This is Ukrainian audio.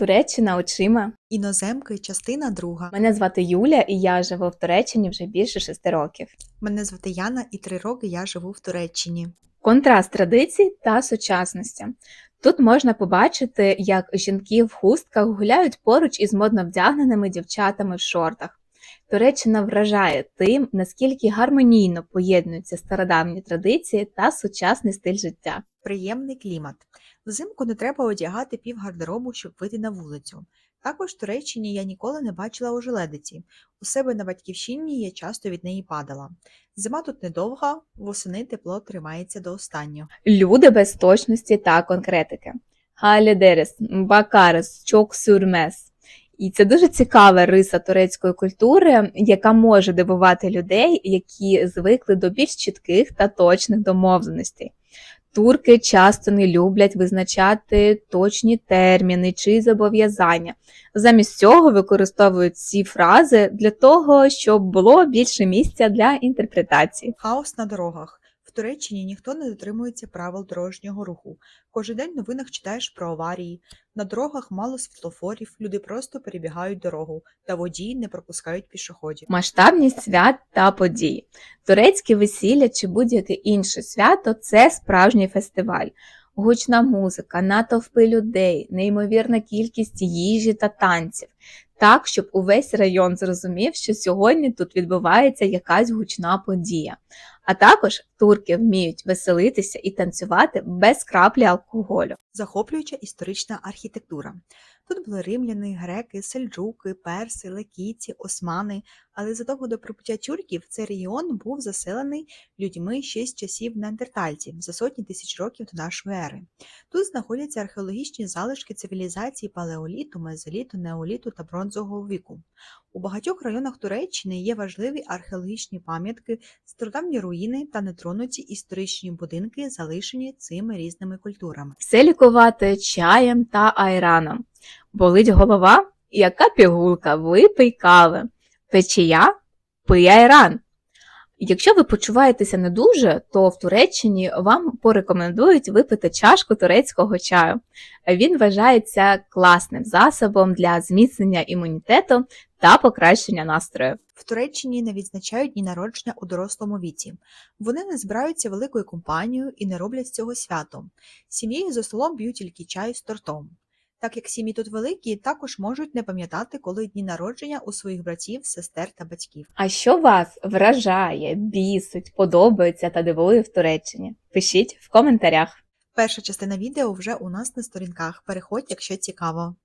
Туреччина очима. Іноземки, частина друга. Мене звати Юля, і я живу в Туреччині вже більше шести років. Мене звати Яна, і три роки я живу в Туреччині. Контраст традицій та сучасності. Тут можна побачити, як жінки в хустках гуляють поруч із модно вдягненими дівчатами в шортах. Туреччина вражає тим, наскільки гармонійно поєднуються стародавні традиції та сучасний стиль життя. Приємний клімат. Взимку не треба одягати пів гардеробу, щоб вийти на вулицю. Також в Туреччині я ніколи не бачила ожеледиці. У себе на батьківщині я часто від неї падала. Зима тут недовга, восени тепло тримається до останнього. Люди без точності та конкретики. Галідерес, Бакарес, Чок Сюрмес. І це дуже цікава риса турецької культури, яка може дивувати людей, які звикли до більш чітких та точних домовленостей. Турки часто не люблять визначати точні терміни чи зобов'язання. Замість цього використовують ці фрази для того, щоб було більше місця для інтерпретації. Хаос на дорогах. В Туреччині ніхто не дотримується правил дорожнього руху. Кожен день в новинах читаєш про аварії. На дорогах мало світлофорів, люди просто перебігають дорогу, та водії не пропускають пішоходів. Масштабність свят та подій. Турецьке весілля чи будь-яке інше свято це справжній фестиваль. Гучна музика, натовпи людей, неймовірна кількість їжі та танців. Так, щоб увесь район зрозумів, що сьогодні тут відбувається якась гучна подія. А також турки вміють веселитися і танцювати без краплі алкоголю. Захоплююча історична архітектура. Тут були римляни, греки, сельджуки, перси, лекійці, османи, але задовго до прибуття тюрків цей регіон був заселений людьми ще з часів неандертальців за сотні тисяч років до нашої ери. Тут знаходяться археологічні залишки цивілізації палеоліту, мезоліту, неоліту та бронзового віку. У багатьох районах Туреччини є важливі археологічні пам'ятки, стародавні руїни та нетронуті історичні будинки, залишені цими різними культурами. Все лікувати чаєм та айраном. Болить голова? Яка пігулка? Випий кави. Печія? Пий айран. Якщо ви почуваєтеся не дуже, то в Туреччині вам порекомендують випити чашку турецького чаю. Він вважається класним засобом для зміцнення імунітету та покращення настрою. В Туреччині не відзначають дні народження у дорослому віці. Вони не збираються великою компанією і не роблять цього свято. Сім'єю за столом б'ють тільки чай з тортом. Так як сім'ї тут великі, також можуть не пам'ятати, коли дні народження у своїх братів, сестер та батьків. А що вас вражає, бісить, подобається та дивує в Туреччині? Пишіть в коментарях. Перша частина відео вже у нас на сторінках. Переходь, якщо цікаво.